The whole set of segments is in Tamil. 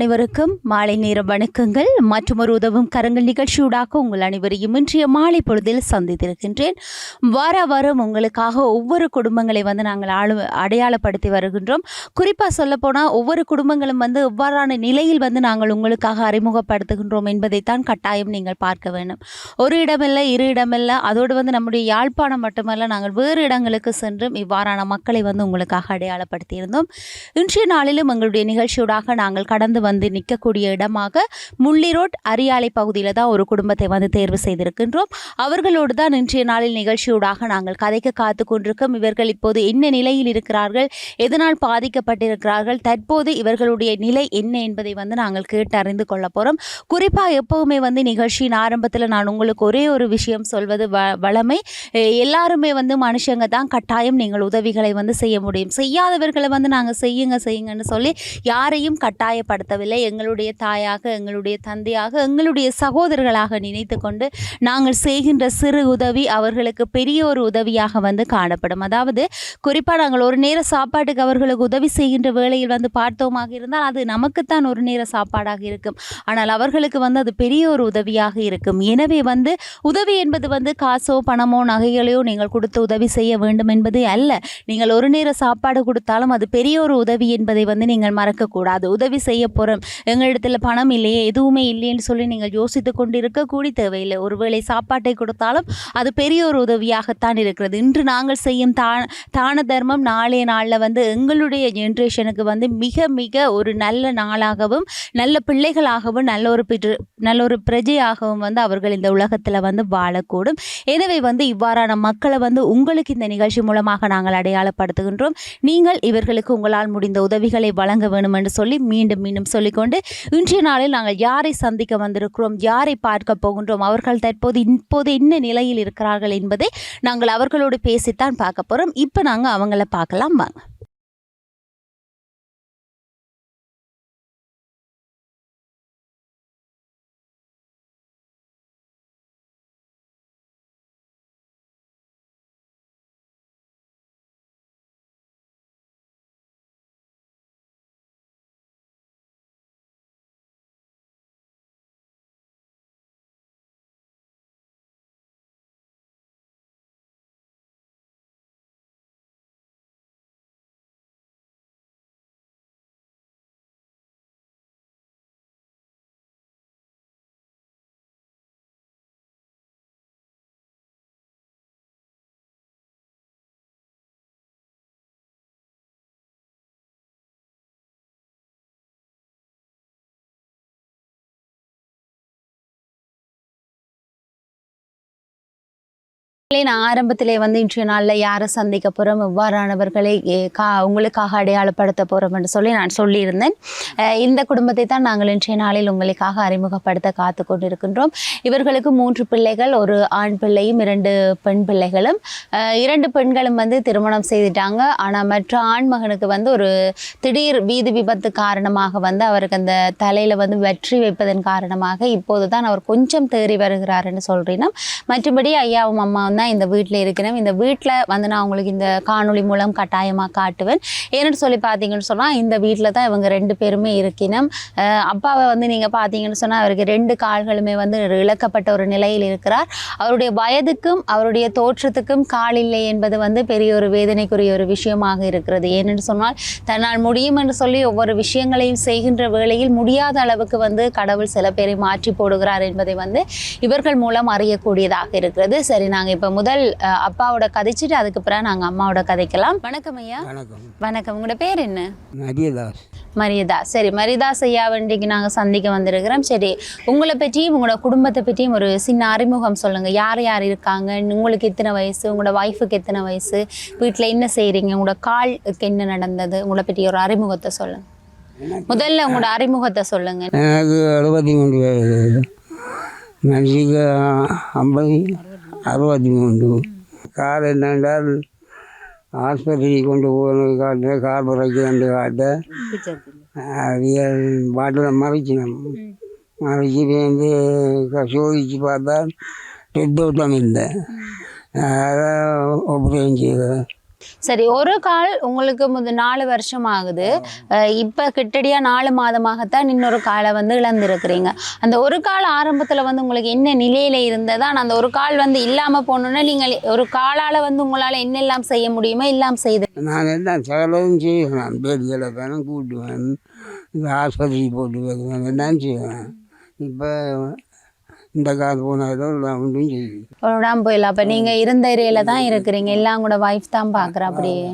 அனைவருக்கும் மாலை நேர வணக்கங்கள். மற்றும் ஒரு உதவும் கரங்கள் நிகழ்ச்சியூடாக உங்கள் அனைவரையும் இன்றைய மாலை பொழுதில் சந்தித்திருக்கின்றேன். வார வாரம் உங்களுக்காக ஒவ்வொரு குடும்பங்களை வந்து நாங்கள் ஆளு அடையாளப்படுத்தி வருகின்றோம். குறிப்பாக சொல்லப்போனால் ஒவ்வொரு குடும்பங்களும் வந்து எவ்வாறான நிலையில் வந்து நாங்கள் உங்களுக்காக அறிமுகப்படுத்துகின்றோம் என்பதைத்தான் கட்டாயம் நீங்கள் பார்க்க வேண்டும். ஒரு இடமில்லை இரு இடமில்லை அதோடு வந்து நம்முடைய யாழ்ப்பாணம் மட்டுமல்ல நாங்கள் வேறு இடங்களுக்கு சென்றும் இவ்வாறான மக்களை வந்து உங்களுக்காக அடையாளப்படுத்தியிருந்தோம். இன்றைய நாளிலும் எங்களுடைய நிகழ்ச்சியூடாக நாங்கள் கடந்து வந்து நிற்கக்கூடிய இடமாக முள்ளி ரோட் அரியாலை பகுதியில் தான் ஒரு குடும்பத்தை வந்து தேர்வு செய்திருக்கின்றோம். அவர்களோடு தான் இன்றைய நாளில் நிகழ்ச்சியூடாக நாங்கள் கதைக்க காத்து கொண்டிருக்கோம். இவர்கள் இப்போது என்ன நிலையில் இருக்கிறார்கள்? எதனால் பாதிக்கப்பட்டிருக்கிறார்கள்? தற்போது இவர்களுடைய நிலை என்ன என்பதை வந்து நாங்கள் கேட்டு அறிந்து கொள்ள போகிறோம் குறிப்பாக எப்போவுமே வந்து நிகழ்ச்சியின் ஆரம்பத்தில் நான் உங்களுக்கு ஒரே ஒரு விஷயம் சொல்வது வ வளமை. எல்லாருமே வந்து மனுஷங்க தான் கட்டாயம் நீங்கள் உதவிகளை வந்து செய்ய முடியும். செய்யாதவர்களை வந்து நாங்கள் செய்யுங்க செய்யுங்கன்னு சொல்லி யாரையும் கட்டாயப்படுத்த கட்டாயப்படுத்தவில்லை எங்களுடைய தாயாக எங்களுடைய தந்தையாக எங்களுடைய சகோதரர்களாக நினைத்து கொண்டு நாங்கள் செய்கின்ற சிறு உதவி அவர்களுக்கு பெரிய ஒரு உதவியாக வந்து காணப்படும். அதாவது குறிப்பாக நாங்கள் ஒரு நேர சாப்பாட்டுக்கு அவர்களுக்கு உதவி செய்கின்ற வேளையில் வந்து பார்த்தோமாக இருந்தால் அது நமக்குத்தான் ஒரு நேர சாப்பாடாக இருக்கும். ஆனால் அவர்களுக்கு வந்து அது பெரிய ஒரு உதவியாக இருக்கும். எனவே வந்து உதவி என்பது வந்து காசோ பணமோ நகைகளையோ நீங்கள் கொடுத்து உதவி செய்ய வேண்டும் என்பது அல்ல. நீங்கள் ஒரு நேர சாப்பாடு கொடுத்தாலும் அது பெரிய ஒரு உதவி என்பதை வந்து நீங்கள் மறக்கக்கூடாது. உதவி செய்ய போகிறோம் எங்களிடத்தில் பணம் இல்லையே எதுவுமே இல்லைன்னு சொல்லி நீங்கள் யோசித்து கொண்டு இருக்கக்கூடி தேவையில்லை. ஒருவேளை சாப்பாட்டை கொடுத்தாலும் அது பெரிய ஒரு உதவியாகத்தான் இருக்கிறது. இன்று நாங்கள் செய்யும் தான தான தர்மம் நாளைய நாளில் வந்து எங்களுடைய ஜென்ரேஷனுக்கு வந்து மிக மிக ஒரு நல்ல நாளாகவும் நல்ல பிள்ளைகளாகவும் நல்ல ஒரு பிற- நல்ல ஒரு பிரஜையாகவும் வந்து அவர்கள் இந்த உலகத்தில் வந்து வாழக்கூடும். எனவே வந்து இவ்வாறான மக்களை வந்து உங்களுக்கு இந்த நிகழ்ச்சி மூலமாக நாங்கள் அடையாளப்படுத்துகின்றோம். நீங்கள் இவர்களுக்கு உங்களால் முடிந்த உதவிகளை வழங்க வேண்டும் என்று சொல்லி மீண்டும் மீண்டும் சொல்லிக்கொண்டு இன்றைய நாளில் நாங்கள் யாரை சந்திக்க வந்திருக்கிறோம் யாரை பார்க்க போகின்றோம் அவர்கள் தற்போது இப்போது என்ன நிலையில் இருக்கிறார்கள் என்பதை நாங்கள் அவர்களோடு பேசித்தான் பார்க்க போகிறோம் இப்போ நாங்கள் அவங்கள பார்க்கலாம் வாங்க. நான் ஆரம்பத்திலே வந்து இன்றைய நாளில் யாரை சந்திக்க போகிறோம் எவ்வாறானவர்களை கா உங்களுக்காக அடையாளப்படுத்த போகிறோம் என்று சொல்லி நான் சொல்லியிருந்தேன். இந்த குடும்பத்தை தான் நாங்கள் இன்றைய நாளில் உங்களுக்காக அறிமுகப்படுத்த காத்து கொண்டிருக்கின்றோம். இவர்களுக்கு மூன்று பிள்ளைகள் ஒரு ஆண் பிள்ளையும் இரண்டு பெண் பிள்ளைகளும். இரண்டு பெண்களும் வந்து திருமணம் செய்துட்டாங்க. ஆனால் மற்ற ஆண் மகனுக்கு வந்து ஒரு திடீர் வீதி விபத்து காரணமாக வந்து அவருக்கு அந்த தலையில் வந்து வெற்றி வைப்பதன் காரணமாக இப்போது தான் அவர் கொஞ்சம் தேறி வருகிறாருன்னு சொல்கிறீங்கன்னா மற்றபடி ஐயாவும் அம்மா வந்து தான் இந்த வீட்டில் இருக்கிறேன் இந்த வீட்டில் வந்து நான் உங்களுக்கு இந்த காணொளி மூலம் கட்டாயமாக காட்டுவேன். ஏன்னு சொல்லி பார்த்தீங்கன்னு சொன்னால் இந்த வீட்டில் தான் இவங்க ரெண்டு பேருமே இருக்கணும். அப்பாவை வந்து நீங்கள் பார்த்தீங்கன்னு சொன்னால் அவருக்கு ரெண்டு கால்களுமே வந்து இழக்கப்பட்ட ஒரு நிலையில் இருக்கிறார். அவருடைய வயதுக்கும் அவருடைய தோற்றத்துக்கும் கால் இல்லை என்பது வந்து பெரிய ஒரு வேதனைக்குரிய ஒரு விஷயமாக இருக்கிறது. ஏனென்று சொன்னால் தன்னால் முடியும் என்று சொல்லி ஒவ்வொரு விஷயங்களையும் செய்கின்ற வேளையில் முடியாத அளவுக்கு வந்து கடவுள் சில பேரை மாற்றி போடுகிறார் என்பதை வந்து இவர்கள் மூலம் அறியக்கூடியதாக இருக்கிறது. சரி நாங்கள் இப்போ முதல் அப்பாவோட கதைச்சிட்டு அதுக்கு பிறகு நாங்கள் அம்மாவோட கதைக்கலாம். வணக்கம் ஐயா. வணக்கம். வணக்கம். உங்களோட பேர் என்ன? மரியதாஸ். மரியதா. சரி மரியதாஸ் ஐயா வண்டிக்கு நாங்கள் சந்திக்க வந்திருக்கிறோம். சரி உங்களை பற்றியும் உங்களோட குடும்பத்தை பற்றியும் ஒரு சின்ன அறிமுகம் சொல்லுங்கள் யார் யார் இருக்காங்க? உங்களுக்கு எத்தனை வயசு? உங்களோட ஒய்ஃபுக்கு எத்தனை வயசு? வீட்டில் என்ன செய்கிறீங்க உங்களோட காலுக்கு என்ன நடந்தது? உங்களை பற்றி ஒரு அறிமுகத்தை சொல்லுங்கள் முதல்ல உங்களோட அறிமுகத்தை சொல்லுங்கள் எனக்கு எழுபத்தி மூன்று வயது. மனுஷிக்கு ஐம்பது அறுபத்தி மூன்று கார் என்னென்றால் ஆஸ்பத்திரிக்கு கொண்டு போகணும் காட்டு கார் புறக்கி வந்து காட்ட பாட்டில் மறைச்சினோம் மறைச்சி வந்து சோதிச்சு பார்த்தா ரத்தோட்டம் இல்லை அதை ஒப்புரையும் செய்த சரி ஒரு கால் உங்களுக்கு முத நாலு வருஷம் ஆகுது. இப்ப கிட்டடியா நாலு மாதமாகத்தான் இன்னொரு காலை வந்து இழந்திருக்கிறீங்க. அந்த ஒரு கால் ஆரம்பத்துல வந்து உங்களுக்கு என்ன நிலையில இருந்ததா? அந்த ஒரு கால் வந்து இல்லாம போனோன்னா நீங்கள் ஒரு காலால வந்து உங்களால என்னெல்லாம் செய்ய முடியுமோ எல்லாம் செய்து நான் எல்லாம் சகலவும் செய்வேன். பேட்டிகளை வேணும். கூட்டுவேன் ஆஸ்பத்திரி போட்டு வைக்குவேன் எல்லாம் செய்வேன்? இப்போ இந்த கால் போனாலோ நான் ஒன்றும் செய்வேன் உடம்பு போயிடல அப்ப நீங்க இருந்த ஏரியால தான் இருக்கிறீங்க. எல்லாம் கூட வைஃப் தான் பாக்குறா அப்படியே.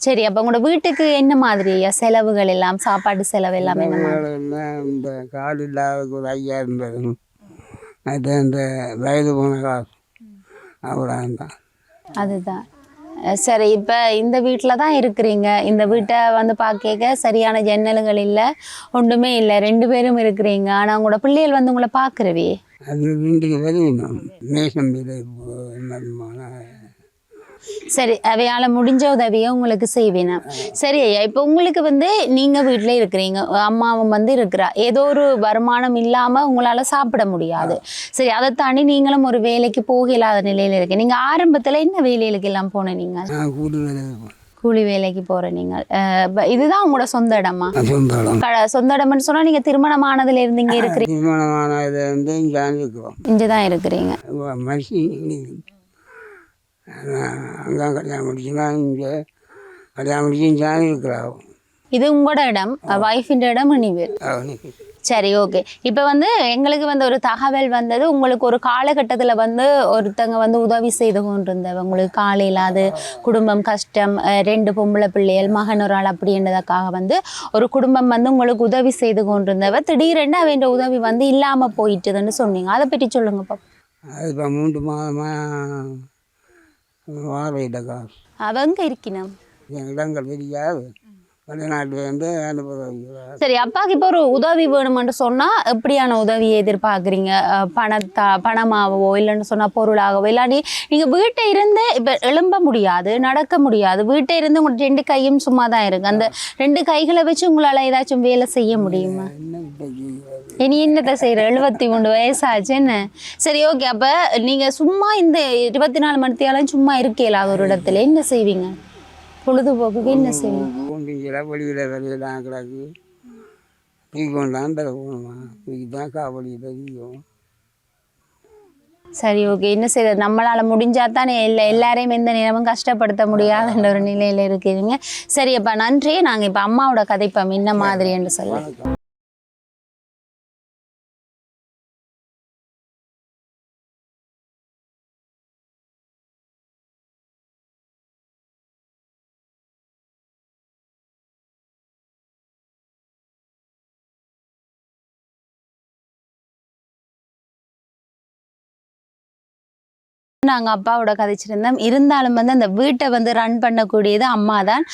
சரி அப்ப உங்களோட வீட்டுக்கு என்ன மாதிரி ஐயா செலவுகள் எல்லாம் சாப்பாடு செலவு எல்லாமே என்ன இந்த கால் இல்லாத ஒரு ஐயாயிரம் தரும் அது அந்த வயது போன காசு. அவ்வளோ தான் அதுதான். சரி இப்போ இந்த வீட்டில் தான் இருக்கிறீங்க. இந்த வீட்டை வந்து பார்க்க சரியான ஜன்னல்கள் இல்லை ஒன்றுமே இல்லை ரெண்டு பேரும் இருக்கிறீங்க. ஆனால் உங்களோட பிள்ளைகள் வந்து உங்களை பார்க்குறவே அது வீட்டுக்கு வெளியணும் நேசம் வீடு சரி அவையால் முடிஞ்ச உதவியை உங்களுக்கு செய்வேன் சரி ஐயா இப்போ உங்களுக்கு வந்து நீங்கள் வீட்டில் இருக்கிறீங்க அம்மாவும் வந்து இருக்கிறா ஏதோ ஒரு வருமானம் இல்லாமல் உங்களால் சாப்பிட முடியாது. சரி அதை தாண்டி நீங்களும் ஒரு வேலைக்கு போக இல்லாத நிலையில் இருக்கீங்க. நீங்கள் ஆரம்பத்தில் என்ன வேலைகளுக்கு எல்லாம் போன நீங்கள் கூலி வேலைக்கு போகிற நீங்கள் அஹ் ப- இதுதான் உங்களோட சொந்த இடமா? சொந்த இடம். சொந்த இடம்னு சொன்னால் நீங்கள் திருமணமானதுல இருந்து இங்கே இருக்கிறீங்க. திருமணமான இதை வந்து இங்கே இருக்கிறோம். இங்கே தான் இருக்கிறீங்க. அங்கே கல்யாணம் முடிச்சுன்னா இங்கே கல்யாணம் முடிச்சு இருக்கிறான் இது உங்களோட இடம் வைஃபின் இடம் இனிவு அவனுக்கு சரி ஓகே இப்போ வந்து எங்களுக்கு வந்து ஒரு தகவல் வந்தது உங்களுக்கு ஒரு காலகட்டத்தில் வந்து ஒருத்தங்க வந்து உதவி செய்து கொண்டிருந்தவங்க உங்களுக்கு காலை இல்லாது குடும்பம் கஷ்டம் ரெண்டு பொம்பளை பிள்ளைகள் மகன் ஒரு ஆள் அப்படின்றதுக்காக வந்து ஒரு குடும்பம் வந்து உங்களுக்கு உதவி செய்து கொண்டிருந்தவ திடீரென்று அவன் உதவி வந்து இல்லாமல் போயிட்டுதுன்னு சொன்னீங்க. அதை பற்றி சொல்லுங்க பாப்போம். அது இப்போ மூன்று மாதமாக வாழையிட்ட காசு அவங்க இருக்கணும் என் இடங்கள் தெரியாது வெளிநாட்டிலேருந்து அனுப்புகிறார் சரி அப்பாவுக்கு இப்போ ஒரு உதவி வேணுமென்று சொன்னால் எப்படியான உதவியை எதிர்பார்க்குறீங்க? பணத்தா பணமாகவோ இல்லைன்னு சொன்னால் பொருளாகவோ இல்லாட்டி நீங்கள் வீட்டை இருந்து இப்போ எழும்ப முடியாது நடக்க முடியாது. வீட்டை இருந்து உங்களோட ரெண்டு கையும் சும்மா தான் இருக்கு. அந்த ரெண்டு கைகளை வச்சு உங்களால் ஏதாச்சும் வேலை செய்ய முடியுமா? இனி என்னத்தை செய்கிற எழுபத்தி மூணு வயசாச்சு என்ன? சரி ஓகே. அப்போ நீங்கள் சும்மா இந்த இருபத்தி நாலு மணித்தியாலும் சும்மா இருக்கல ஒரு இடத்துல. என்ன செய்வீங்க? பொழுதுபோக்குக்கு என்ன செய்வீங்க கொண்டு வெளியில் வெளியெல்லாம் கிடக்கு. தூக்கி கொண்டாந்து தர போகணுமா தூக்கி தான் காவலியில் தூக்கும் சரி ஓகே. என்ன செய்யறது நம்மளால முடிஞ்சா தானே எல்லா எல்லாரையும் எந்த நேரமும் கஷ்டப்படுத்த முடியாதுன்ற ஒரு நிலையில இருக்கிறீங்க சரி அப்ப நன்றி நாங்க இப்ப அம்மாவோட கதைப்போம் என்ன மாதிரி என்று சொல்லி. நாங்கள் அப்பாவோட கதைச்சிருந்தோம். இருந்தாலும் வந்து அந்த வீட்டை வந்து ரன் பண்ணக்கூடியது அம்மா தான்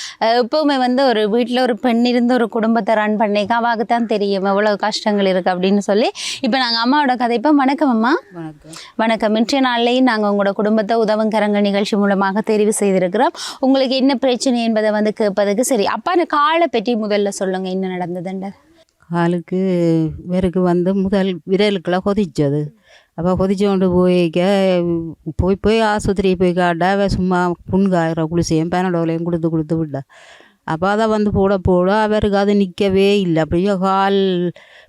எப்பவுமே வந்து ஒரு வீட்டில் ஒரு பெண் இருந்து ஒரு குடும்பத்தை ரன் பண்ணிக்க அவாவுக்கு தான் தெரியும். எவ்வளோ கஷ்டங்கள் இருக்குது அப்படின்னு சொல்லி. இப்போ நாங்கள் அம்மாவோட கதைப்போம் வணக்கம் அம்மா. வணக்கம். வணக்கம். இன்றைய நாள்லையும் நாங்கள் உங்களோட குடும்பத்தை உதவுங்கரங்க நிகழ்ச்சி மூலமாக தெரிவு செய்திருக்கிறோம். உங்களுக்கு என்ன பிரச்சனை என்பதை வந்து கேட்பதுக்கு சரி. அப்பா அந்த காலை பற்றி முதல்ல சொல்லுங்க. என்ன நடந்ததுன்ற காலுக்கு இவருக்கு வந்து முதல் விரலுக்கெல்லாம் கொதிச்சது. அப்போ கொதிச்சோண்டு கொண்டு போய்க்க போய் போய் ஆஸ்பத்திரி போய் காட்ட சும்மா புண்காயிரம் குளிசையும் பேனடோலையும் கொடுத்து கொடுத்து விட்டா. அப்போ அதை வந்து போட போட அவருக்கு அது நிற்கவே இல்லை. அப்படியே கால்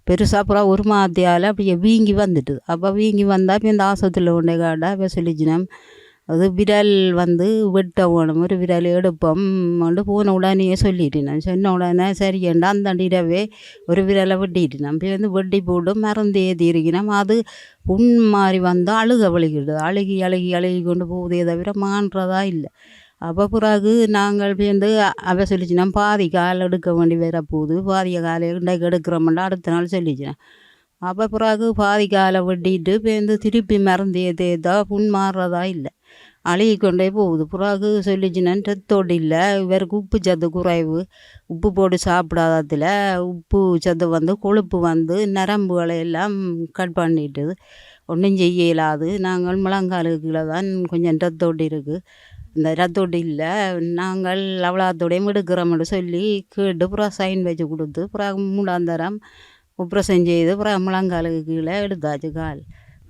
பெருசாக அப்புறம் ஒரு மாத்தியால் அப்படியே வீங்கி வந்துட்டு அப்போ வீங்கி வந்தால் இப்போ இந்த ஆஸ்பத்திரியில் கொண்டே காட்ட அவ சொல்லிச்சினம் அது விரல் வந்து வெட்ட வேணும் ஒரு விரல் எடுப்போம். வந்து போன உடனே சொல்லிட்டு சொன்ன உடனே சரி அந்த இரவே ஒரு விரலை வெட்டிட்டு நம்ம வந்து வெட்டி போட்டு மறந்து ஏற்றி இருக்கணும் அது புண் மாதிரி வந்தால் அழுக வலிக்கிடுது அழுகி அழுகி அழுகி கொண்டு போகுதே தவிர மான்றதா இல்லை. அப்போ பிறகு நாங்கள் வந்து அவ சொல்லிச்சுனா பாதி கால் எடுக்க வேண்டி வேற போகுது பாதி காலை இன்றைக்கு எடுக்கிறோம்னா அடுத்த நாள் சொல்லிச்சுனா அப்போ பிறகு பாதி காலை வெட்டிட்டு பேருந்து திருப்பி மறந்து ஏதேதா புண் மாறுறதா இல்லை. அழுகி கொண்டே போகுது. புறாக்கு சொல்லிச்சுனா ரத்தோடு இல்லை இவருக்கு உப்பு சத்து குறைவு. உப்பு போட்டு சாப்பிடாதத்தில் உப்பு சத்து வந்து கொழுப்பு வந்து நரம்புகளை எல்லாம் கட் பண்ணிட்டுது. ஒன்றும் செய்ய இயலாது. நாங்கள் முழங்காலுக்குள்ள தான் கொஞ்சம் ரத்தோடு இருக்குது இந்த ரத்தோடு இல்லை நாங்கள் அவ்வளோத்தோடையும் எடுக்கிறோம்னு சொல்லி கேட்டு அப்புறம் சைன் வச்சு கொடுத்து அப்புறம் மூடாந்தரம் உப்ரசம் செய்து அப்புறம் முழங்காலுக்கு கீழே எடுத்தாச்சு கால்.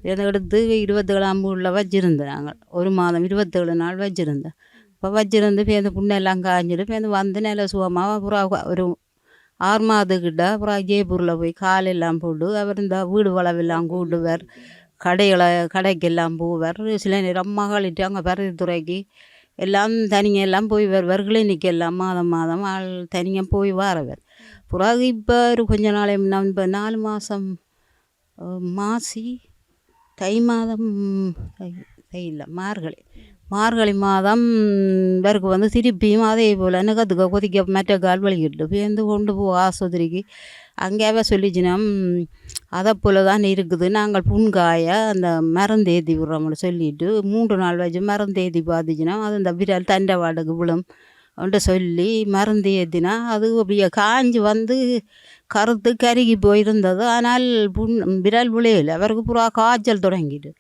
இதை எடுத்து இருபத்தேழாம் உள்ள வச்சுருந்தேன் நாங்கள் ஒரு மாதம் இருபத்தேழு நாள் வச்சுருந்தேன் இப்போ வச்சிருந்து பேருந்து புண்ணெல்லாம் காய்ஞ்சிட்டு பேருந்து வந்து நில சுகமாக அப்புறம் ஒரு ஆறு மாதத்துக்கிட்ட அப்புறம் ஜெய்ப்பூரில் போய் காலெல்லாம் போட்டு அவர் இந்த வீடு வளவெல்லாம் கூடுவார் கடைகளை கடைக்கெல்லாம் போவார். சில நேரம் மகளிட்டு அங்கே பருத்தித்துறைக்கு எல்லாம் தனியாக எல்லாம் போய் வருவார் கிளினிக் எல்லாம் மாதம் மாதம் ஆள் தனியாக போய் வரவர். பிறகு இப்போ ஒரு கொஞ்ச நாளை முன்ன இப்போ நாலு மாதம் மாசி தை மாதம் தை இல்லை மார்கழி. மார்கழி மாதம் பிறகு வந்து திருப்பியும் அதே போல் நகத்துக்க கொதிக்க மற்ற கால் வலிக்கிட்டு பேருந்து கொண்டு போ ஆஸ்பத்திரிக்கு. அங்கேயே சொல்லிச்சுனா அதை போல் தான் இருக்குது. நாங்கள் புண்காய அந்த மருந்து ஏற்றி விட்றோம்னு சொல்லிட்டு மூன்று நாள் வச்சு மருந்து ஏற்றி பார்த்துச்சுன்னா அது இந்த விரல் தண்டை வாடகை விழும். அவன்கிட்ட சொல்லி மருந்து ஏற்றினா அது அப்படியே காஞ்சி வந்து கருத்து கருகி போயிருந்தது. ஆனால் புண் விரல் விளையல. அவருக்கு புறா காய்ச்சல் தொடங்கிட்டு.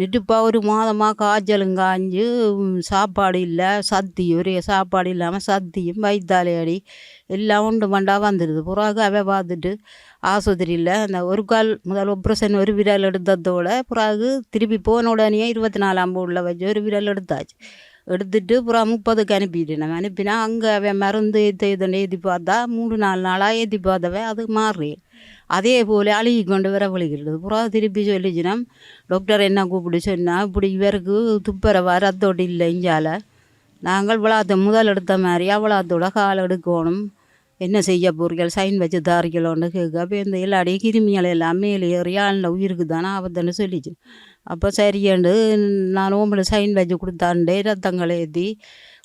நிட்டுப்பா ஒரு மாதமாக காய்ச்சலும் காஞ்சு சாப்பாடு இல்லை. சத்தி ஒரே சாப்பாடு இல்லாமல் சத்தியும் வயிற்றாலையடி எல்லாம் உண்டு மண்டா வந்துடுது புறாக்கு அவை பார்த்துட்டு ஆஸ்பத்திரியில் அந்த ஒரு கால் முதல் ஆப்ரேஷன் ஒரு விரல் எடுத்ததோட புறாக்கு திருப்பி போன உடனே இருபத்தி நாலாம் போர்டில் வச்சு ஒரு விரல் எடுத்தாச்சு. எடுத்துட்டு அப்புறம் முப்பதுக்கு அனுப்பிட்டேன் அனுப்பினா அங்கே அவன் மருந்து ஏற்ற இதனை ஏற்றி பார்த்தா மூணு நாலு நாளாக ஏற்றி பார்த்தவன் அது மாறி அதே போல் அழுகி கொண்டு வர விழுகிறது. புறம் திருப்பி சொல்லிச்சுனா டாக்டர் என்ன கூப்பிட்டு சொன்னால் இப்படி இவருக்கு துப்பரவா ரத்தோடு இல்லை இஞ்சால நாங்கள் விளாத்த முதல் எடுத்த மாதிரி அவ்வளோத்தோட கால் எடுக்கணும். என்ன செய்ய போறீர்கள் சைன் வச்சு தாரிக்கலோன்னு கேட்க. அப்போ இந்த எல்லாடையும் கிருமிகள் எல்லாம் மேலே ஏறி உயிருக்கு தானே ஆபத்துன்னு சொல்லிச்சு. அப்போ சரியாண்டு நான் உங்களை சைன் வச்சு கொடுத்தாண்டே ரத்தங்களை ஏற்றி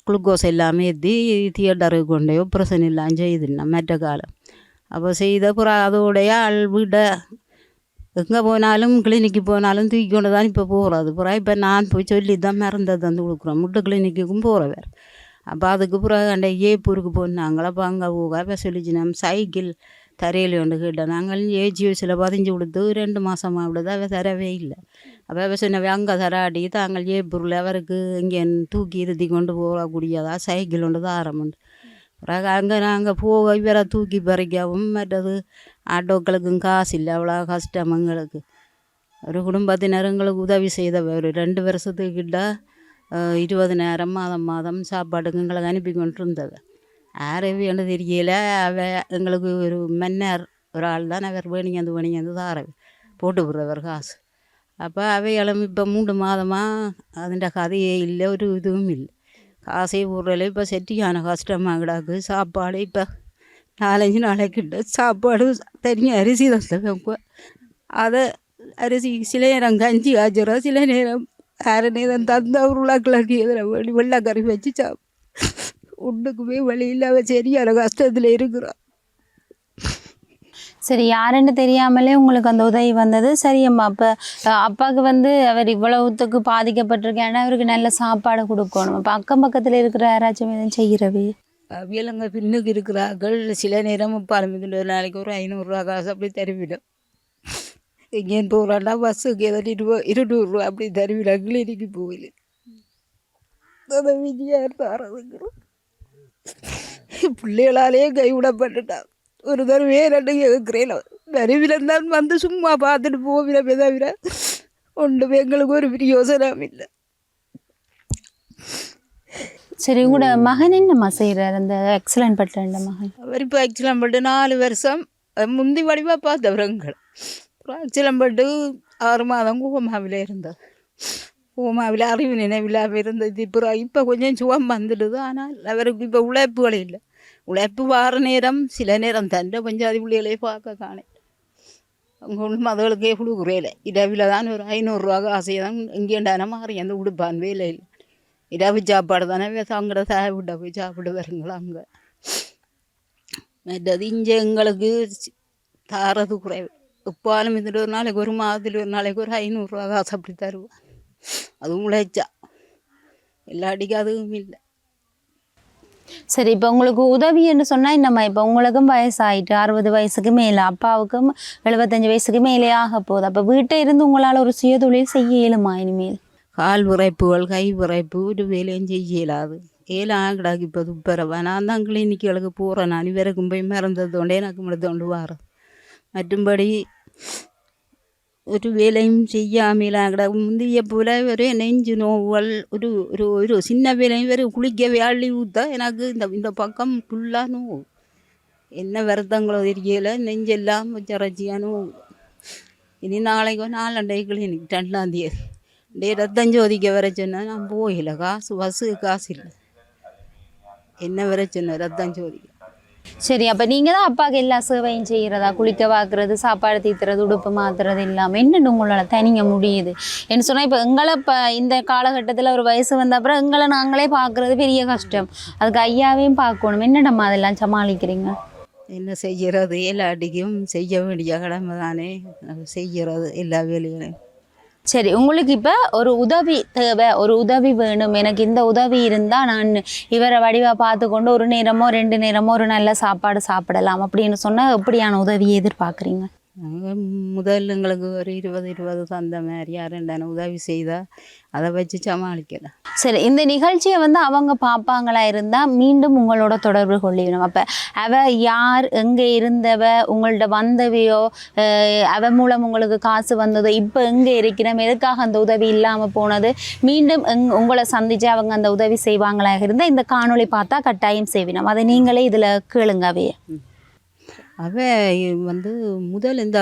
குளுக்கோஸ் எல்லாமே ஏற்றி தியேட்டருக்கு கொண்டே ஆப்ரேஷன் எல்லாம் செய்துண்ணா மற்ற காலம். அப்போ செய்த அப்புறம் அதோடைய ஆள் வீட்டை எங்கே போனாலும் கிளினிக்கு போனாலும் தூக்கி கொண்டு தான் இப்போ போகிறது அப்புறம் இப்போ நான் போய் சொல்லி தான் மருந்தை வந்து கொடுக்குறோம். முட்டை கிளினிக்குக்கும் வேறு அப்போ அதுக்கு பிறகு அந்த ஏப்பூருக்கு போனாங்களா அப்போ அங்கே போக அப்போ சொல்லிச்சு நம்ம சைக்கிள் தரையில் ஒன்று கேட்டோம். நாங்கள் ஏஜிஎஸில் பதிஞ்சு கொடுத்து ரெண்டு மாதம் விடுது அவ தரவே இல்லை. அப்போ அவ சொன்னவே அங்கே தராடி தாங்கள் ஏப்பூரில் அவருக்கு இங்கே தூக்கி இருத்தி கொண்டு போகக்கூடியதா? சைக்கிள் ஒன்று தாரமுண்டு பிறகு அங்கே நாங்கள் போக இவரை தூக்கி பறிக்கவும் மற்றது ஆட்டோக்களுக்கும் காசு இல்லை. அவ்வளோ கஷ்டம் எங்களுக்கு. ஒரு குடும்பத்தினர் எங்களுக்கு உதவி செய்தவ ஒரு ரெண்டு வருஷத்துக்கிட்ட இருபதனாயிரம் மாதம் மாதம் சாப்பாட்டுக்கு எங்களுக்கு அனுப்பி கொண்டு இருந்தது யார் வேணும் தெரியல. அவ எங்களுக்கு ஒரு மன்னர் ஒரு ஆள் தான். அவர் வேணிங்கந்து வேணிங்கந்து தாரவி போட்டு விடுறவர் காசு. அப்போ அவைகளும் இப்போ மூன்று மாதமாக அதுண்ட கதையே இல்லை ஒரு இதுவும் இல்லை. காசை விடுறல இப்போ செட்டியான கஷ்டமாக கிடாக்கு சாப்பாடு இப்போ நாலஞ்சு நாளைக்கிட்ட சாப்பாடு தனியாக அரிசி தான் அதை அரிசி சில நேரம் கஞ்சி ஆச்சுறோம் சில நேரம் அரை நேரம் தந்த உருளைக்கிழங்கு இதில் வெள்ளி வெள்ளைக்கறி வச்சு சாப் ஒன்றுக்குமே வழி இல்லாம சரியான கஷ்டத்தில் இருக்கிறோம் சரி யாருன்னு தெரியாமலே உங்களுக்கு அந்த உதவி வந்தது? சரி அம்மா அப்போ அப்பாவுக்கு வந்து அவர் இவ்வளவுத்துக்கு பாதிக்கப்பட்டிருக்கேன்னா அவருக்கு நல்ல சாப்பாடு கொடுக்கணும். அப்போ அக்கம் பக்கத்தில் இருக்கிற யாராச்சும் எதுவும் செய்கிறவே அவியலங்க பின்னுக்கு இருக்கிறார்கள். சில நேரம் ஒரு நாளைக்கு ஒரு ஐநூறுரூவா காசு அப்படி தருவிடும். எங்கேயும் போகிறாண்டா பஸ்ஸுக்கு ஏதோ இருபது இருநூறுவா அப்படி தருவிடும் கிளினிக்கு போகல விஜயார் தாரதுங்கிறோம் பிள்ளைகளாலே கைவிடப்பட்டுட்டான் ஒரு தடவை ரெண்டு கேட்குறேன். வருவிடம் தான் வந்து சும்மா பார்த்துட்டு போவிடமே தவிர ஒன்றும் எங்களுக்கு ஒரு பிரயோசனம் இல்லை. சரி உங்களோட மகன் என்னம்மா செய்கிறார் அந்த எக்ஸலன்ட் பட்ட மகன். அவர் இப்போ ஆக்சுவலாக பட்டு நாலு வருஷம் முந்தி வடிவாக பார்த்தவரங்கள். அப்புறம் ஆறு மாதம் கோமாவில் இருந்தது கோமாவில் அறிவு நினைவில்லாமல் இருந்தது இப்போ இப்போ கொஞ்சம் சுகம் வந்துடுது ஆனால் அவருக்கு இப்போ உழைப்புகள் இல்லை உழைப்பு வார நேரம் சில நேரம் தண்டை பஞ்சாதி பிள்ளைகளே பார்க்க காணேன் அவங்க ஒன்றும் அதுகளுக்கே கொடுக்குறேல இரவில் தான் ஒரு ஐநூறுரூவா காசையை தான் இங்கேண்டான மாறி அந்த உடுப்பான் வேலை இல்லை இரவு சாப்பாடு தானே அங்கட சாய போய் சாப்பிட்டு வருங்களா அங்கே மற்றது இங்கே எங்களுக்கு தாரது குறைவு உப்பாலும் இதில் ஒரு நாளைக்கு ஒரு மாதத்தில் ஒரு நாளைக்கு ஒரு ஐநூறுரூவா காசு அப்படி தருவோம் அதுவும் உழைச்சா. இல்லாட்டிக்கு அதுவும் இல்லை. சரி இப்போ உங்களுக்கு உதவின்னு சொன்னால் என்னம்மா? இப்போ உங்களுக்கும் வயசாயிட்டு அறுபது வயசுக்கு மேலே அப்பாவுக்கும் எழுபத்தஞ்சு வயசுக்கு மேலே ஆக போகுது. அப்போ வீட்டை இருந்து உங்களால் ஒரு சுயதொழில் செய்ய இயலுமா இனிமேல்? கால் விரைப்புகள் கை விரைப்பு ஒரு வேலையும் செய்ய இயலாது. ஏழு ஆகிடாக்கு இப்போ துப்பரவா. நான் தான் கிளினிக்குகளுக்கு போகிறேன் நான் இவருக்கும் போய் மறந்தது கொண்டே எனக்கு முடித்தோண்டு வரேன் மற்றும்படி ഒരു വേലയും ചെയ്യാമില്ല അവിടെ മുന്തിയ പോലെ ഒരു നെഞ്ചു നോവുകൾ ഒരു ഒരു ഒരു சின்ன வேலையும் வெறும் குளிக்கவே அள்ளி ஊற்ற எனக்கு இந்த இந்த பக்கம் ஃபுல்லாக நோவு என்ன வருத்தங்களோ தெரியல நெஞ்செல்லாம் வச்சரச்சியாக நோவு இனி நாளைக்கோ நாலண்டை கிளினிக் ரெண்டாம் தேதி டே ரத்தம் ஜோதிக்க வர சொன்னால் நான் போயில காசு பஸ்ஸு காசு இல்லை என்ன வர சொன்ன ரத்தம் ஜோதிக்க சரி அப்ப நீங்கள் தான் அப்பாவுக்கு எல்லா சேவையும் செய்யறதா? குளிக்க பார்க்குறது சாப்பாடு தீத்துறது உடுப்பு மாத்துறது இல்லாம என்னென்னு உங்களால தனிங்க முடியுது? என்ன சொன்னா இப்ப எங்களை இப்போ இந்த காலகட்டத்துல ஒரு வயசு வந்த அப்புறம் எங்களை நாங்களே பாக்குறது பெரிய கஷ்டம். அதுக்கு ஐயாவையும் பார்க்கணும் என்னடம்மா அதெல்லாம் சமாளிக்கிறீங்க? என்ன செய்கிறது எல்லாட்டிக்கும் செய்ய வேண்டிய கடமை தானே செய்கிறது எல்லா வேலைகளையும். சரி உங்களுக்கு இப்போ ஒரு உதவி தேவை ஒரு உதவி வேணும். எனக்கு இந்த உதவி இருந்தால் நான் இவரை வடிவாக பார்த்து கொண்டு ஒரு நேரமோ ரெண்டு நேரமோ ஒரு நல்ல சாப்பாடு சாப்பிடலாம் அப்படின்னு சொன்னால் எப்படியான உதவியை எதிர்பார்க்குறீங்க? முதல்ல எங்களுக்கு ஒரு இருபது இருபது தந்த மாதிரி யாருண்டான உதவி செய்தால் அதை வச்சு சமாளிக்கலாம் சரி இந்த நிகழ்ச்சியை வந்து அவங்க பார்ப்பாங்களா இருந்தால் மீண்டும் உங்களோட தொடர்பு கொள்ளிடணும் அப்போ அவ யார் எங்கே இருந்தவ உங்கள்ட்ட வந்தவையோ அவ மூலம் உங்களுக்கு காசு வந்ததோ இப்போ எங்கே இருக்கிறோம் எதுக்காக அந்த உதவி இல்லாமல் போனது மீண்டும் எங் உங்களை சந்திச்சு அவங்க அந்த உதவி செய்வாங்களாக இருந்தால் இந்த காணொளி பார்த்தா கட்டாயம் செய்வினோம். அதை நீங்களே இதில் கேளுங்கவே அவ வந்து முதல் இந்த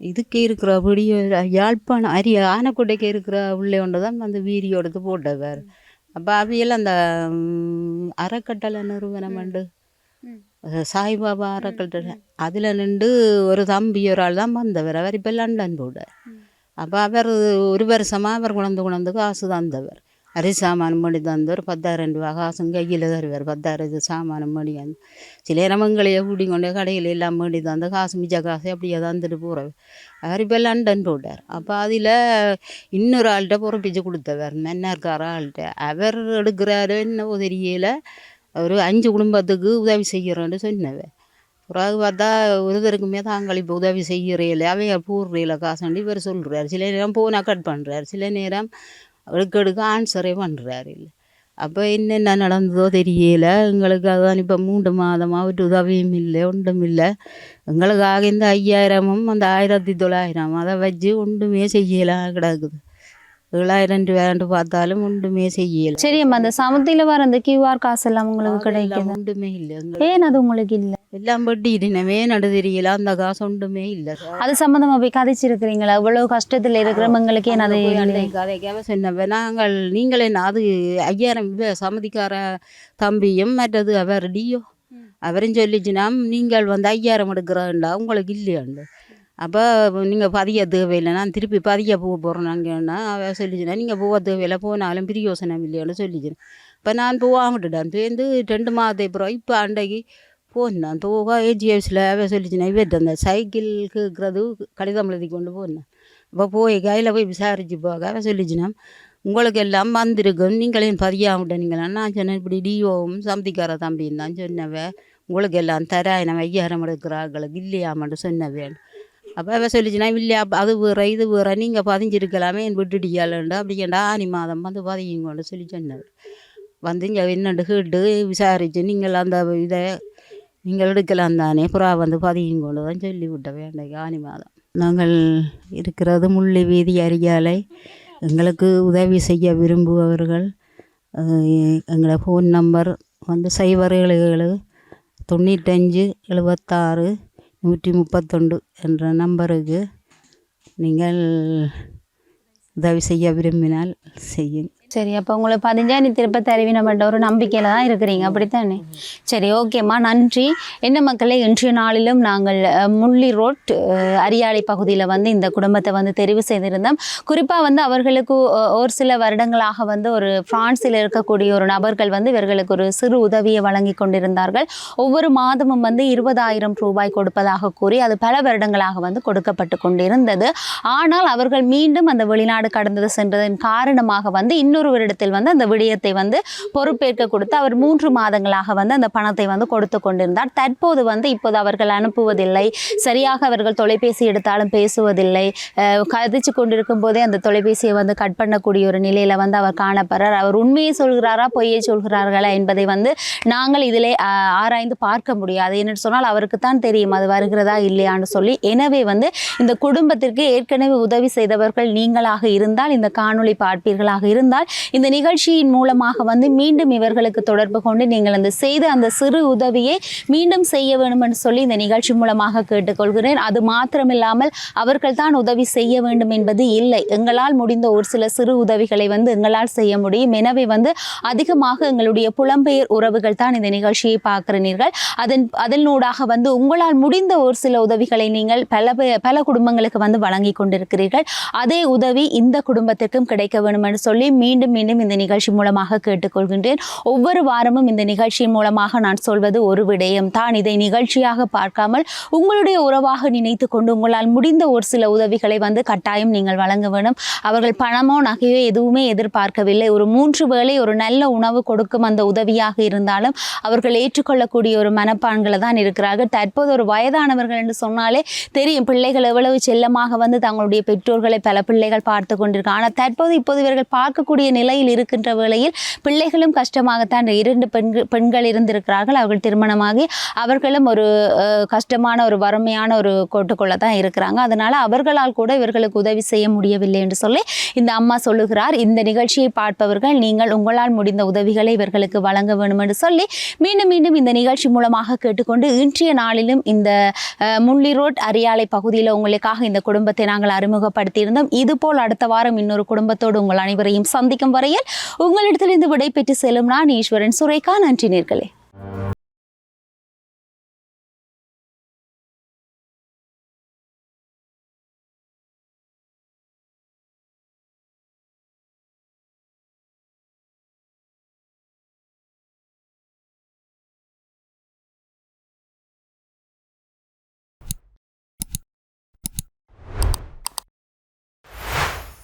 இதுக்கு இருக்கிற வீடியோ யாழ்ப்பாணம் அரிய ஆனக்கோட்டைக்கு இருக்கிற உள்ளே ஒன்று தான் வந்து வீடியோ எடுத்து போட்டவர். அப்போ அவையெல்லாம் அந்த அறக்கட்டளை நிறுவனம் உண்டு. சாய்பாபா அறக்கட்டளை. அதில் நின்று ஒரு தம்பி ஒரு ஆள் தான் வந்தவர். அவர் இப்போ லண்டன் போட அப்போ அவர் ஒரு வருஷமாக அவர் குழந்தை குழந்தை காசு தந்தவர். அரிசி சாமானம் பண்ணி தந்தவர் பத்தாயிரம் ரூபா காசும் கையில் தருவார். பத்தாயிரம் இது சாமானம் பண்ணி சில நேரமங்களையே கூட்டி கொண்டே கடையில் எல்லாம் பண்ணி தந்து காசு மிச்ச காசு அப்படியே தந்துட்டு போகிறவர் அவர் இப்போ லண்டன் போட்டார். அப்போ அதில் இன்னொரு ஆள்கிட்ட பொறுப்பிச்சு கொடுத்தவர். மன்னார்கார ஆள்கிட்ட. அவர் எடுக்கிறாரு என்ன தெரியல. ஒரு அஞ்சு குடும்பத்துக்கு உதவி செய்கிறோன்னு சொன்னவர். பிறகு பார்த்தா ஒருத்தருக்குமே தாங்கள் இப்போ உதவி செய்கிறீங்களே அவைய பூர்றையில் காசாண்டி இவர் சொல்கிறார் சில நேரம் போனால் கட் பண்ணுறார் சில நேரம் அவளுக்கு எடுக்க ஆன்சரே பண்ணுறாரு இல்லை. அப்போ என்னென்ன நடந்ததோ தெரியல. எங்களுக்கு அதான் இப்போ மூன்று மாதமாக ஒரு உதவியும் இல்லை ஒன்றும் இல்லை. எங்களுக்காக இந்த ஐயாயிரமும் அந்த ஆயிரத்தி தொள்ளாயிரம் அதை வச்சு ஒன்றுமே செய்யலாம் கிடக்குது. ஏழாயிரம் ரூபாண்டு பார்த்தாலும் ஒன்றுமே செய்யலை. சரி அம்மா அந்த சமத்தில வர அந்த கியூஆர் காசு எல்லாம் உங்களுக்கு கிடைக்குது? ஒன்றுமே இல்லை. ஏன் அது உங்களுக்கு இல்லை? எல்லாம் வட்டினமே நடு தெரியல அந்த காசு ஒன்றுமே இல்லை. அது சம்மந்தமா போய் கதைச்சிருக்கிறீங்களா? இவ்வளவு கஷ்டத்துல இருக்கிறவங்களுக்கு ஏன் அது கதைக்காக சொன்னவ நாங்கள் நீங்களே அது ஐயாயிரம் இவ சம்மதிக்கார தம்பியும் மற்றது அவர் டியோ அவரும் சொல்லிச்சுனா நீங்கள் வந்து ஐயாயிரம் எடுக்கிறேன்டா உங்களுக்கு இல்லையாண்டு? அப்போ நீங்கள் பதிய தேவையில்லை நான் திருப்பி பதிய போக போகிறேன் நாங்கன்னா அவ சொல்லிச்சுனா நீங்கள் போக தேவையில்லை போனாலும் பிரியோசனம் இல்லையான்னு சொல்லிச்சுனேன். இப்போ நான் போகாமட்டுட்டேன் சேர்ந்து ரெண்டு மாதத்தை அப்புறம் இப்போ அன்றைக்கு போனேன். போக ஏஜிஎஃப்ஸில் அவ சொல்லிச்சுனா இவர்கிட்ட அந்த சைக்கிள் கேட்குறது கடிதம் எழுதி கொண்டு போனேன். அப்போ போய் கையில் போய் விசாரிச்சு போக அவ சொல்லிச்சுனா உங்களுக்கு எல்லாம் வந்திருக்கும். நீங்களையும் பதியாமட்டீங்களா நான் சொன்னேன் இப்படி டிஓவும் சம்திக்கார தம்பின்னு தான் சொன்னவ. உங்களுக்கு எல்லாம் தராயினம் ஐயாயிரம் எடுக்கிறார்களுக்கு இல்லையாமட்டு சொன்னவேன் அப்போ அவ சொல்லிச்சுனா இல்லை அப்போ அது வேற இது வேற நீங்கள் பதிஞ்சிருக்கலாமே என் விட்டுடியாலண்டு அப்படிங்கண்டா ஆனி மாதம் வந்து பதியுங்கன்னு சொல்லி சொன்னார். வந்து இங்கே என்னண்டு கேட்டு விசாரித்து நீங்கள் அந்த இதை நீங்கள் எடுக்கலாம் தானே புறா வந்து பதியுங்கொண்டு தான் சொல்லி விட்ட வேண்டாம் ஆனி மாதம். நாங்கள் இருக்கிறது முள்ளி வீதி அரியாலை எங்களுக்கு உதவி செய்ய விரும்புபவர்கள் எங்களோட ஃபோன் நம்பர் வந்து சைபர் ஏழு ஏழு தொண்ணூத்தஞ்சு எழுபத்தாறு நூற்றி முப்பத்தொண்டு என்ற நம்பருக்கு நீங்கள் உதவி செய்ய விரும்பினால் செய்யுங்க சரி அப்போ உங்களுக்கு பதினஞ்சாயிரம் நீ திருப்ப தருவினப்பட்ட ஒரு நம்பிக்கையில் தான் இருக்கிறீங்க. அப்படித்தானே? சரி ஓகேம்மா. நன்றி. என்ன மக்களே இன்றைய நாளிலும் நாங்கள் முள்ளி ரோட் அரியாலை பகுதியில் வந்து இந்த குடும்பத்தை வந்து தெரிவு செய்திருந்தோம். குறிப்பாக வந்து அவர்களுக்கு ஒரு சில வருடங்களாக வந்து ஒரு பிரான்சில் இருக்கக்கூடிய ஒரு நபர்கள் வந்து இவர்களுக்கு ஒரு சிறு உதவியை வழங்கி கொண்டிருந்தார்கள். ஒவ்வொரு மாதமும் வந்து இருபதாயிரம் ரூபாய் கொடுப்பதாக கூறி அது பல வருடங்களாக வந்து கொடுக்கப்பட்டு கொண்டிருந்தது. ஆனால் அவர்கள் மீண்டும் அந்த வெளிநாடு கடந்தது சென்றதன் காரணமாக வந்து இன்னொரு இன்னொருவரிடத்தில் வந்து அந்த விடயத்தை வந்து பொறுப்பேற்க கொடுத்து அவர் மூன்று மாதங்களாக வந்து அந்த பணத்தை வந்து கொடுத்து கொண்டிருந்தார். தற்போது வந்து இப்போது அவர்கள் அனுப்புவதில்லை. சரியாக அவர்கள் தொலைபேசி எடுத்தாலும் பேசுவதில்லை. கதிச்சு கொண்டிருக்கும் போதே அந்த தொலைபேசியை வந்து கட் பண்ணக்கூடிய ஒரு நிலையில வந்து அவர் காணப்படுறார். அவர் உண்மையை சொல்கிறாரா பொய்யை சொல்கிறார்களா என்பதை வந்து நாங்கள் இதிலே ஆராய்ந்து பார்க்க முடியாது. என்று சொன்னால் அவருக்கு தான் தெரியும் அது வருகிறதா இல்லையான்னு சொல்லி. எனவே வந்து இந்த குடும்பத்திற்கு ஏற்கனவே உதவி செய்தவர்கள் நீங்களாக இருந்தால் இந்த காணொளி பார்ப்பீர்களாக இருந்தால் இந்த நிகழ்ச்சியின் மூலமாக வந்து மீண்டும் இவர்களுக்கு தொடர்பு கொண்டு நீங்கள் அந்த செய்த அந்த சிறு உதவியை மீண்டும் செய்ய வேண்டும் என்று சொல்லி இந்த நிகழ்ச்சி மூலமாக கேட்டுக்கொள்கிறேன். அது மாத்திரமில்லாமல் அவர்கள் தான் உதவி செய்ய வேண்டும் என்பது இல்லை. எங்களால் முடிந்த ஒரு சில சிறு உதவிகளை வந்து எங்களால் செய்ய முடியும். எனவே வந்து அதிகமாக எங்களுடைய புலம்பெயர் உறவுகள் தான் இந்த நிகழ்ச்சியை பார்க்கிறீர்கள். அதன் அதனூடாக வந்து உங்களால் முடிந்த ஒரு சில உதவிகளை நீங்கள் பல பல குடும்பங்களுக்கு வந்து வழங்கி கொண்டிருக்கிறீர்கள். அதே உதவி இந்த குடும்பத்திற்கும் கிடைக்க வேண்டும் என்று சொல்லி மீண்டும் மீண்டும் இந்த நிகழ்ச்சி மூலமாக கேட்டுக்கொள்கின்றேன். ஒவ்வொரு வாரமும் இந்த நிகழ்ச்சியின் மூலமாக நான் சொல்வது ஒரு விடயம். தான் இதை நிகழ்ச்சியாக பார்க்காமல் உங்களுடைய உறவாக நினைத்து கொண்டு உங்களால் முடிந்த ஒரு சில உதவிகளை வந்து கட்டாயம் நீங்கள் வழங்க வேண்டும். அவர்கள் பணமோ நகையோ எதுவுமே எதிர்பார்க்கவில்லை. ஒரு மூன்று வேளை ஒரு நல்ல உணவு கொடுக்கும் அந்த உதவியாக இருந்தாலும் அவர்கள் ஏற்றுக்கொள்ளக்கூடிய ஒரு மனப்பான்களை தான் இருக்கிறார்கள். தற்போது ஒரு வயதானவர்கள் என்று சொன்னாலே தெரியும். பிள்ளைகள் எவ்வளவு செல்லமாக வந்து தங்களுடைய பெற்றோர்களை பல பிள்ளைகள் பார்த்து கொண்டிருக்காங்க. ஆனால் தற்போது இப்போது இவர்கள் பார்க்கக்கூடிய நிலையில் இருக்கின்ற வேளையில் பிள்ளைகளும் கஷ்டமாகத்தான் இரண்டு பெண்கள் பெண்கள் இருந்திருக்கிறார்கள். அவர்கள் திருமணமாகி அவர்களும் ஒரு கஷ்டமான ஒரு வறுமையான ஒரு கோட்டுக்குள்ளே தான் இருக்கிறாங்க. அதனால் அவர்களால் கூட இவர்களுக்கு உதவி செய்ய முடியவில்லை என்று சொல்லி இந்த அம்மா சொல்லுகிறார். இந்த நிகழ்ச்சியை பார்ப்பவர்கள் நீங்கள் உங்களால் முடிந்த உதவிகளை இவர்களுக்கு வழங்க வேண்டும் என்று சொல்லி மீண்டும் மீண்டும் இந்த நிகழ்ச்சி மூலமாக கேட்டுக்கொண்டு இன்றைய நாளிலும் இந்த முள்ளிரோட் முள்ளி ரோட் அரியாலை பகுதியில் உங்களுக்காக இந்த குடும்பத்தை நாங்கள் அறிமுகப்படுத்தியிருந்தோம். இதுபோல் அடுத்த வாரம் இன்னொரு குடும்பத்தோடு உங்கள் அனைவரையும் சந்திக்கும் வரையில் உங்களிடத்திலிருந்து விடை பெற்று செல்லும் நான் ஈஸ்வரன். சுரேகா நன்றி நேர்களே.